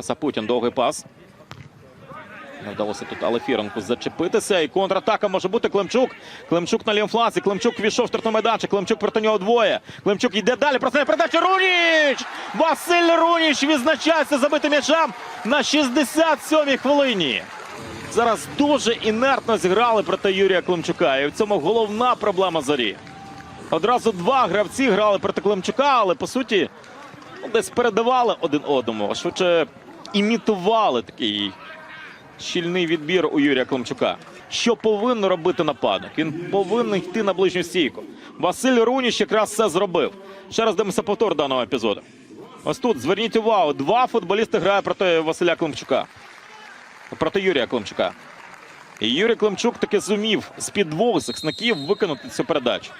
Сапутін довгий пас. Не вдалося тут Алефіренку зачепитися. І контратака може бути Климчук. Климчук на лівому фланзі. Климчук війшов в штрафний майданчик. Климчук проти нього двоє. Климчук йде далі. Простає передача. Руніч! Василь Руніч відзначається забитим м'ячем на 67-й хвилині. Зараз дуже інертно зіграли проти Юрія Климчука. І в цьому головна проблема зорі. Одразу два гравці грали проти Климчука, але по суті ну, десь передавали один одному, швидше імітували такий щільний відбір у Юрія Климчука. Що повинен робити нападник? Він повинен йти на ближню стійку. Василь Руніч якраз це зробив. Ще раз дивимося повтор даного епізоду. Ось тут зверніть увагу: два футболісти грають проти Василя Климчука. Проти Юрія Климчука. І Юрій Климчук таки зумів з-під двох захисників виконати цю передачу.